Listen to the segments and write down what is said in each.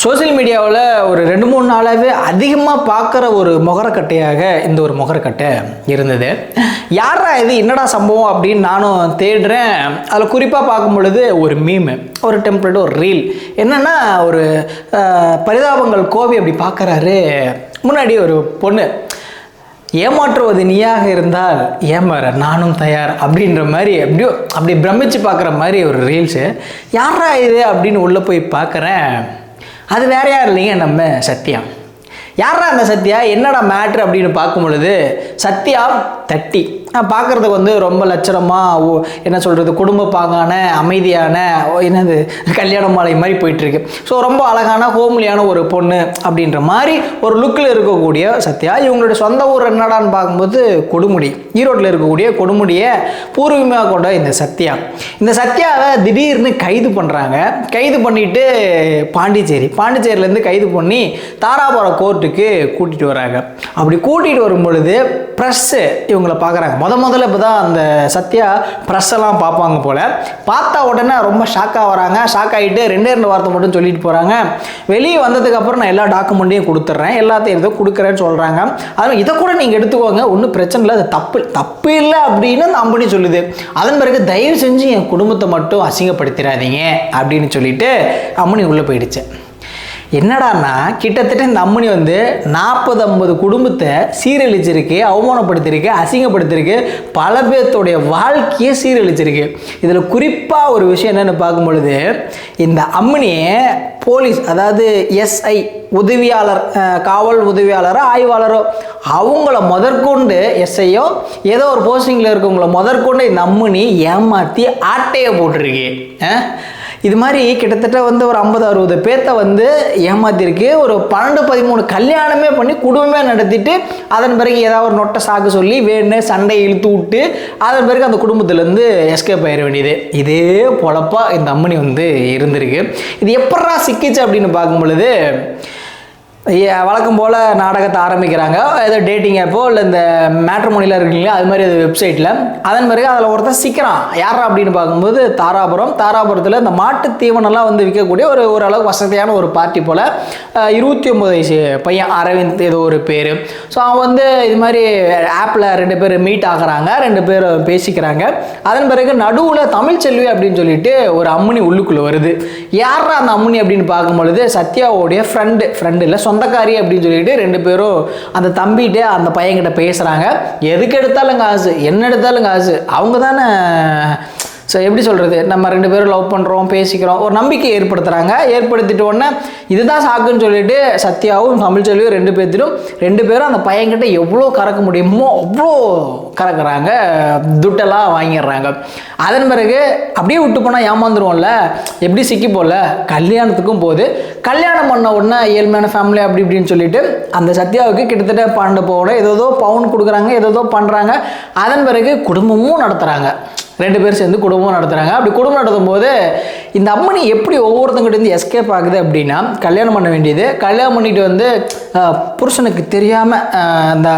Social மீடியாவில் ஒரு ரெண்டு மூணு நாளாகவே அதிகமாக பார்க்குற ஒரு முகரக்கட்டையாக இந்த ஒரு முகரக்கட்டை இருந்தது. யாரா இது? என்னடா சம்பவம் அப்படின்னு நானும் தேடுறேன். அதில் குறிப்பாக பார்க்கும் பொழுது ஒரு மீமு ஒரு டெம்ப்ளேட் ஒரு ரீல் என்னென்னா ஒரு பரிதாபங்கள் கோபி அப்படி பார்க்குறாரு முன்னாடி ஒரு பொண்ணு ஏமாற்றுவது நீயாக இருந்தால் ஏமாற நானும் தயார் அப்படின்ற மாதிரி எப்படியோ அப்படி பிரமிச்சு பார்க்குற மாதிரி ஒரு ரீல்ஸு யாரா இது? அப்படின்னு உள்ளே போய் பார்க்குறேன் அது வேற யார் இல்லைங்க? நம்ம சத்யா. யாரா அந்த சத்யா? என்னடா மேட்ரு அப்படின்னு பார்க்கும் பொழுது சத்யா தட்டி. பார்க்குறதுக்கு வந்து ரொம்ப லட்சணமாக ஓ என்ன சொல்கிறது குடும்ப பாங்கான அமைதியான ஓ, என்னது கல்யாண மாலை மாதிரி போயிட்டுருக்கு. ஸோ ரொம்ப அழகான ஹோம்லியான ஒரு பொண்ணு அப்படின்ற மாதிரி ஒரு லுக்கில் இருக்கக்கூடிய சத்யா இவங்களுடைய சொந்த ஊர் என்னடான்னு பார்க்கும்போது கொடுமுடி. ஈரோட்டில் இருக்கக்கூடிய கொடுமுடியை பூர்வீகமாக கொண்ட இந்த சத்யா. இந்த சத்யாவை திடீர்னு கைது பண்ணுறாங்க கைது பண்ணிட்டு பாண்டிச்சேரி. பாண்டிச்சேரியிலேருந்து கைது பண்ணி தாராபுரம் கோர்ட்டுக்கு கூட்டிகிட்டு வராங்க. அப்படி கூட்டிகிட்டு வரும் பொழுது ப்ரெஸ்ஸு இவங்கள பார்க்குறாங்க. முத முதல்ல இப்போ தான் அந்த சத்யா ப்ரெஸ்ஸெல்லாம் பார்ப்பாங்க போல். பார்த்தா உடனே ரொம்ப ஷாக்காக வராங்க. ஷாக் ஆகிட்டு ரெண்டே ரெண்டு வார்த்தை மட்டும் சொல்லிட்டு போகிறாங்க வெளியே வந்ததுக்கப்புறம் நான் எல்லா டாக்குமெண்ட்டையும் கொடுத்துட்றேன். எல்லாத்தையும் எதுவும் கொடுக்குறேன்னு சொல்கிறாங்க அதனால் இதை கூட நீங்கள் எடுத்துக்கோங்க. ஒன்றும் பிரச்சனை இல்லை. அது தப்பு தப்பு இல்லை அப்படின்னு அந்த அம்பனி சொல்லுது. அதன் பிறகு தயவு செஞ்சு என் குடும்பத்தை மட்டும் அசிங்கப்படுத்திடாதீங்க அப்படின்னு சொல்லிட்டு அம்மனி உள்ளே போயிடுச்சு. என்னடான்னா கிட்டத்தட்ட இந்த அம்மனி வந்து நாற்பது ஐம்பது குடும்பத்தை சீரழிச்சிருக்கு அவமானப்படுத்தியிருக்கு அசிங்கப்படுத்தியிருக்கு பல பேர்த்தோடைய வாழ்க்கையை சீரழிச்சிருக்கு. இதில் குறிப்பாக ஒரு விஷயம் என்னென்னு பார்க்கும் பொழுது இந்த அம்மனியை போலீஸ் அதாவது எஸ்ஐ உதவியாளர் காவல் உதவியாளரோ ஆய்வாளரோ அவங்கள முதற்கொண்டு எஸ்ஐயோ ஏதோ ஒரு போஸ்டிங்கில் இருக்கவங்கள முதற்கொண்டு இந்த அம்மனி ஏமாற்றி ஆட்டையை போட்டிருக்கு. இது மாதிரி கிட்டத்தட்ட வந்து ஒரு ஐம்பது அறுபது பேர்த்த வந்து ஏமாத்திருக்கு. ஒரு பன்னெண்டு பதிமூணு கல்யாணமே பண்ணி குடும்பமே நடத்திட்டு அதன் பிறகு ஏதாவது ஒரு நொட்டை சாக்கு சொல்லி வேணுன்னு சண்டை இழுத்து விட்டு அதன் பிறகு அந்த குடும்பத்துலேருந்து எஸ்கேப் ஆயிட வேண்டியது. இதே பொழப்பா இந்த அம்மனி வந்து இருந்திருக்கு. இது எப்படா சிக்கிச்சு அப்படின்னு பார்க்கும் பொழுது வழக்கம் போல் நாடகத்தை ஆரம்பிக்கிறாங்க. ஏதோ டேட்டிங் ஆப்போ இல்லை இந்த மேட்ரிமோனியில் இருக்கீங்களா? அது மாதிரி அது வெப்சைட்டில் அதன் பிறகு அதில் ஒருத்தர் சிக்கிறான். யாரா அப்படின்னு பார்க்கும்போது தாராபுரம். தாராபுரத்தில் இந்த மாட்டு தீவனம்லாம் வந்து விற்கக்கூடிய ஒரு ஓரளவு வசதியான ஒரு பார்ட்டி போல் இருபத்தி ஒம்பது வயசு பையன் அரவிந்த் ஏதோ ஒரு பேர். ஸோ அவன் வந்து இது மாதிரி ஆப்பில் ரெண்டு பேர் மீட் ஆகுறாங்க. ரெண்டு பேர் பேசிக்கிறாங்க. அதன் பிறகு நடுவில் தமிழ்ச்செல்வி அப்படின்னு சொல்லிட்டு ஒரு அம்முனி உள்ளுக்குள்ளே வருது. யாரா அந்த அம்முனி அப்படின்னு பார்க்கும் பொழுது சத்யாவோடைய ஃப்ரெண்டு ஃப்ரெண்டு இல்லை சொந்தக்காரி அப்படின்னு சொல்லிட்டு ரெண்டு பேரும் அந்த தம்பிகிட்டே அந்த பையன்கிட்ட பேசுகிறாங்க எதுக்கு எடுத்தாலும் காசு என்ன எடுத்தாலும் காசு. அவங்க தானே ஸோ எப்படி சொல்கிறது நம்ம ரெண்டு பேரும் லவ் பண்ணுறோம் பேசிக்கிறோம். ஒரு நம்பிக்கை ஏற்படுத்துகிறாங்க ஏற்படுத்திட்ட உடனே இதுதான் சாக்குன்னு சொல்லிட்டு சத்யாவும் தமிழ்ச்செல்வியும் ரெண்டு பேர்த்திலும் ரெண்டு பேரும் அந்த பையன்கிட்ட எவ்வளோ கறக்க முடியுமோ அவ்வளோ கறக்குறாங்க. துட்டெல்லாம் வாங்கிடுறாங்க. அதன் பிறகு அப்படியே விட்டு போனால் ஏமாந்துருவோம்ல. எப்படி சிக்கி போல? கல்யாணத்துக்கும் போது கல்யாணம் பண்ண உடனே ஏழ்மையான ஃபேமிலி அப்படி இப்படின்னு சொல்லிட்டு அந்த சத்யாவுக்கு கிட்டத்தட்ட பன்னெண்டு பவுன் ஏதோ பவுன் கொடுக்குறாங்க ஏதோ பண்ணுறாங்க அதன் பிறகு குடும்பமும் நடத்துகிறாங்க ரெண்டு பேர் சேர்ந்து குடும்பம் நடத்துகிறாங்க அப்படி குடும்பம் நடத்தும் போது இந்த அம்மனி எப்படி ஒவ்வொருத்தங்கிட்ட எஸ்கேப் ஆகுது அப்படின்னா கல்யாணம் பண்ண வேண்டியது. கல்யாணம் பண்ணிட்டு வந்து புருஷனுக்கு தெரியாமல் அந்த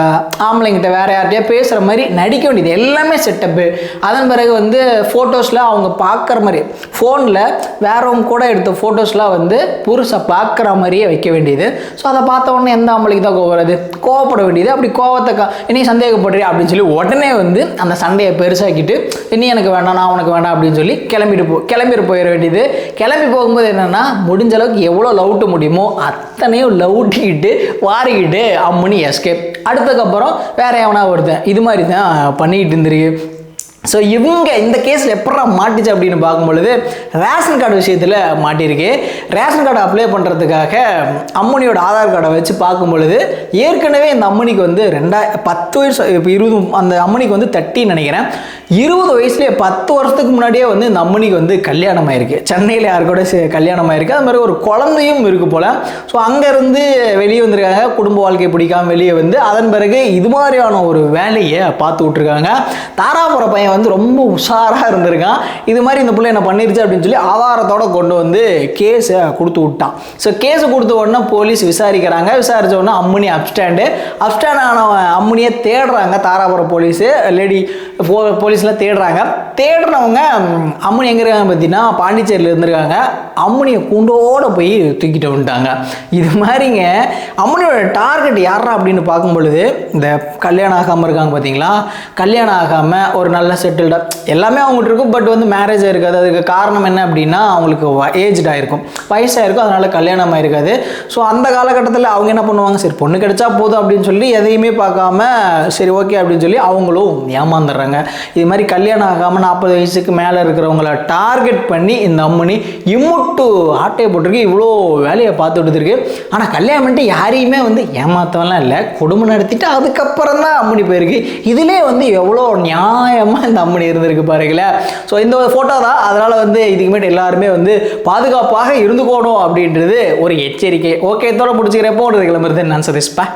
ஆம்பளைங்கிட்ட வேற யார்கிட்டயா பேசுகிற மாதிரி நடிக்க வேண்டியது. எல்லாமே செட்டப்பு அதன் பிறகு வந்து ஃபோட்டோஸில் அவங்க பார்க்குற மாதிரி ஃபோனில் வேறவங்க கூட எடுத்த ஃபோட்டோஸ்லாம் வந்து புருஷை பார்க்குற மாதிரியே வைக்க வேண்டியது. ஸோ அதை பார்த்த உடனே எந்த ஆம்பளைக்கு தான் கோவம் வருது? கோவப்பட வேண்டியது. அப்படி கோவத்தை கா இனி சந்தேகப்படுறியா அப்படின்னு சொல்லி உடனே வந்து அந்த சண்டையை பெருசாக்கிட்டு இனி எனக்கு வேண்டாம் நான் உனக்கு வேண்டாம் அப்படின்னு சொல்லி கிளம்பிட்டு போ கிளம்பிட்டு போயிட வேண்டியது. கிளம்பி போகும்போது என்னென்னா முடிஞ்ச அளவுக்கு எவ்வளோ லவுட்டு முடியுமோ அத்தனையும் லவுட்டிக்கிட்டு வாரிக்கிட்டு அம்முனி எஸ்கேப் அடுத்ததுக்கப்புறம் வேற எவனா ஒருத்தன் இது மாதிரி தான் பண்ணிக்கிட்டு இருந்திருக்கு. ஸோ இவங்க இந்த கேஸில் எப்படா மாட்டுச்சு அப்படின்னு பார்க்கும்பொழுது ரேஷன் கார்டு விஷயத்தில் மாட்டியிருக்கு. ரேஷன் கார்டு அப்ளை பண்ணுறதுக்காக அம்மனியோட ஆதார் கார்டை வச்சு பார்க்கும் பொழுது ஏற்கனவே இந்த அம்மனிக்கு வந்து ரெண்டா பத்து வயசு இப்போ இருபது அந்த அம்மனிக்கு வந்து தட்டின்னு நினைக்கிறேன். இருபது வயசுலேயே பத்து வருஷத்துக்கு முன்னாடியே வந்து இந்த அம்மனிக்கு வந்து கல்யாணம் ஆயிருக்கு சென்னையில் யாரு கூட சே- கல்யாணம் ஆயிருக்கு அது மாதிரி ஒரு குழந்தையும் இருக்கு போல். ஸோ அங்கேருந்து வெளியே வந்திருக்காங்க. குடும்ப வாழ்க்கை பிடிக்காமல் வெளியே வந்து அதன் பிறகு இது மாதிரியான ஒரு வேலையை பார்த்து விட்ருக்காங்க தாராபுர பையன் வந்து ரொம்ப உஷாராக இருந்திருக்கான். இது மாதிரி இந்த பிள்ளை என்ன பண்ணிருச்சு அப்படின்னு சொல்லி ஆதாரத்தோட கொண்டு வந்து கேஸை கொடுத்து விட்டான். ஸோ கேஸை கொடுத்த உடனே போலீஸ் விசாரிக்கிறாங்க. விசாரித்த உடனே அம்முனி அப்ஸ்டாண்டு அப்டாண்ட் ஆனவன் அம்முனியை தேடுறாங்க தாராபுரம் போலீஸு லேடி போ போலீஸ்லாம் தேடுறாங்க. தேடுறவங்க அம்முனி எங்கே இருக்காங்க பார்த்தீங்கன்னா பாண்டிச்சேரியில் இருந்திருக்காங்க. அம்முனியை கூண்டோடு போய் தூக்கிட்டு வந்துட்டாங்க. இது மாதிரிங்க அம்முனியோட டார்கெட் யாரா அப்படின்னு பார்க்கும் பொழுது இந்த கல்யாணம் ஆகாமல் இருக்காங்க பார்த்தீங்களா? கல்யாணம் ஆகாமல் ஒரு நல்ல செட்டில்டாக எல்லாமே அவங்ககிட்ட இருக்கும் பட் வந்து மேரேஜ் ஆகிருக்காது அதுக்கு காரணம் என்ன அப்படின்னா அவங்களுக்கு ஏஜ்டாக இருக்கும். வயசாக இருக்கும் கல்யாணம் ஆகிருக்காது ஸோ அந்த காலகட்டத்தில் அவங்க என்ன பண்ணுவாங்க? சரி பொண்ணு கிடைச்சா போதும் அப்படின்னு சொல்லி எதையுமே பார்க்காம சரி ஓகே அப்படின்னு சொல்லி அவங்களும் ஏமாந்துடுறாங்க. இது மாதிரி கல்யாணம் ஆகாமல் நாற்பது வயசுக்கு மேலே இருக்கிறவங்கள டார்கெட் பண்ணி இந்த அம்மனி இம்முட்டு ஆட்டையை போட்டிருக்கு. இவ்வளோ வேலையை பார்த்துட்டு இருக்கு. ஆனால் கல்யாணம் பண்ணிட்டு யாரையுமே வந்து வந்து ஏமாத்தவெல்லாம் இல்லை குடும்பம் நடத்திட்டு அதுக்கப்புறம் தான் அம்மனி போயிருக்கு. இதிலே வந்து எவ்வளோ நியாயமாக இந்த அம்மனி இருந்திருக்கு பாருங்களேன் ஸோ இந்த ஒரு ஃபோட்டோ தான். அதனால் வந்து இதுக்குமேட்டு எல்லாருமே வந்து பாதுகாப்பாக இருந்துக்கணும் அப்படின்றது ஒரு எச்சரிக்கை. ஓகே இதோட பிடிச்சிக்கிறப்போ ஒரு கிளம்புறது. நான் சதீஷ்பா